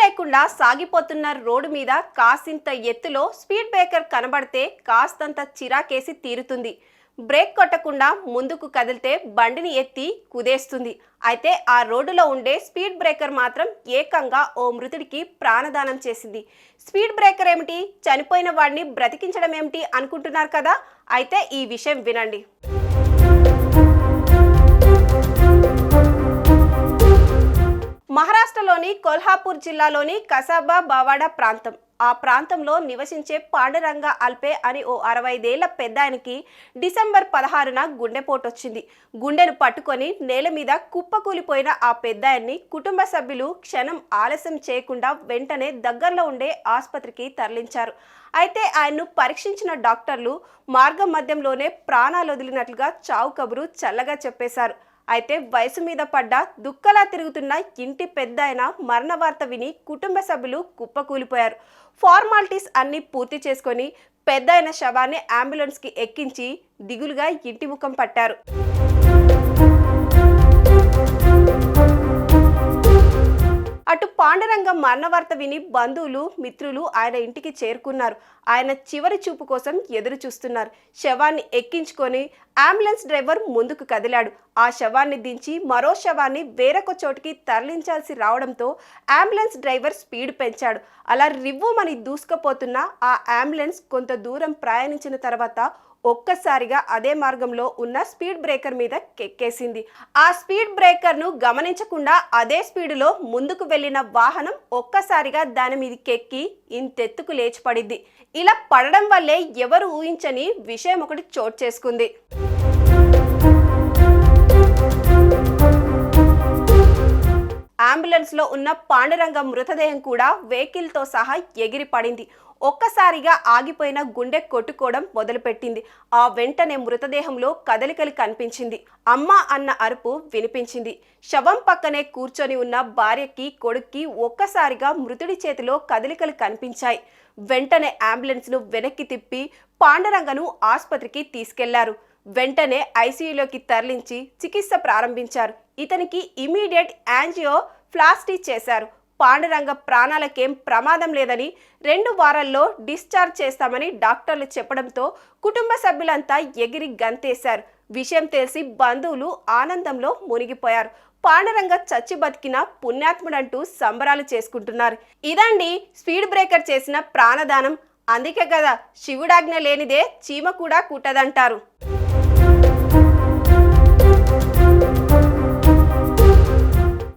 లేకుండా సాగిపోతున్న రోడ్డు మీద కాసింత ఎత్తులో స్పీడ్ బ్రేకర్ కనబడితే కాస్తంత చిరాకేసి తీరుతుంది. బ్రేక్ కొట్టకుండా ముందుకు కదిలితే బండిని ఎత్తి కుదేస్తుంది. అయితే ఆ రోడ్డులో ఉండే స్పీడ్ బ్రేకర్ మాత్రం ఏకంగా ఓ మృతుడికి ప్రాణదానం చేసింది. స్పీడ్ బ్రేకర్ ఏమిటి? చనిపోయిన వాడిని బ్రతికించడం ఏమిటి అనుకుంటున్నారు కదా? అయితే ఈ విషయం వినండి. మహారాష్ట్రలోని కొల్హాపూర్ జిల్లాలోని కసాబా బావాడ ప్రాంతం. ఆ ప్రాంతంలో నివసించే పాండురంగ అల్పే అని ఓ అరవైదేళ్ళ పెద్దాయనకి డిసెంబర్ పదహారున గుండెపోటు వచ్చింది గుండెను పట్టుకొని నేల మీద కుప్పకూలిపోయిన ఆ పెద్దాయన్ని కుటుంబ సభ్యులు క్షణం ఆలస్యం చేయకుండా వెంటనే దగ్గరలో ఉండే ఆసుపత్రికి తరలించారు. అయితే ఆయన్ను పరీక్షించిన డాక్టర్లు మార్గం మధ్యంలోనే ప్రాణాలు వదిలినట్లుగా చావు కబురు చల్లగా చెప్పేశారు. అయితే వయసు మీద పడ్డ దుక్కలా తిరుగుతున్న ఇంటి పెద్ద ఆయన మరణ వార్త విని కుటుంబ సభ్యులు కుప్పకూలిపోయారు. ఫార్మాలిటీస్ అన్ని పూర్తి చేసుకొని పెద్ద అయిన శవాన్ని అంబులెన్స్కి ఎక్కించి దిగులుగా ఇంటి ముఖం పట్టారు. పాండరంగం మరణవార్త విని బంధువులు మిత్రులు ఆయన ఇంటికి చేరుకున్నారు. ఆయన చివరి చూపు కోసం ఎదురు చూస్తున్నారు. శవాన్ని ఎక్కించుకొని అంబులెన్స్ డ్రైవర్ ముందుకు కదిలాడు. ఆ శవాన్ని దించి మరో శవాన్ని వేరొక చోటికి తరలించాల్సి రావడంతో అంబులెన్స్ డ్రైవర్ స్పీడ్ పెంచాడు. అలా రివ్వుమని దూసుకుపోతున్న ఆ అంబులెన్స్ కొంత దూరం ప్రయాణించిన తర్వాత ఒక్కసారిగా అదే మార్గంలో ఉన్న స్పీడ్ బ్రేకర్ మీద కెక్కేసింది. ఆ స్పీడ్ బ్రేకర్ను గమనించకుండా అదే స్పీడులో ముందుకు వెళ్ళిన వాహనం ఒక్కసారిగా దాని మీద కెక్కి ఇంతెత్తుకు లేచి పడింది ఇలా పడడం వల్లే ఎవరు ఊహించని విషయం ఒకటి చోటు చేసుకుంది. అంబులెన్స్లో ఉన్న పాండురంగ మృతదేహం కూడా వెహికల్తో సహా ఎగిరి పడింది ఒక్కసారిగా ఆగిపోయిన గుండె కొట్టుకోవడం మొదలుపెట్టింది. ఆ వెంటనే మృతదేహంలో కదలికలు కనిపించింది. అమ్మ అన్న అరుపు వినిపించింది. శవం పక్కనే కూర్చొని ఉన్న భార్యకి కొడుక్కి ఒక్కసారిగా మృతుడి చేతిలో కదలికలు కనిపించాయి. వెంటనే అంబులెన్స్ను వెనక్కి తిప్పి పాండరంగను ఆసుపత్రికి తీసుకెళ్ళారు. వెంటనే ఐసీయూలోకి తరలించి చికిత్స ప్రారంభించారు. ఇతనికి ఇమీడియట్ యాంజియో ప్లాస్టీ చేశారు. పాండురంగ ప్రాణాలకేం ప్రమాదం లేదని రెండు వారాల్లో డిశ్చార్జ్ చేస్తామని డాక్టర్లు చెప్పడంతో కుటుంబ సభ్యులంతా ఎగిరి గంతేశారు. విషయం తెలిసి బంధువులు ఆనందంలో మునిగిపోయారు. పాండురంగ చచ్చి బతికిన పుణ్యాత్ముడంటూ సంబరాలు చేసుకుంటున్నారు. ఇదండి స్పీడ్ బ్రేకర్ చేసిన ప్రాణదానం. అందుకే కదా శివుడాజ్ఞ లేనిదే చీమ కూడా కుట్టదంటారు.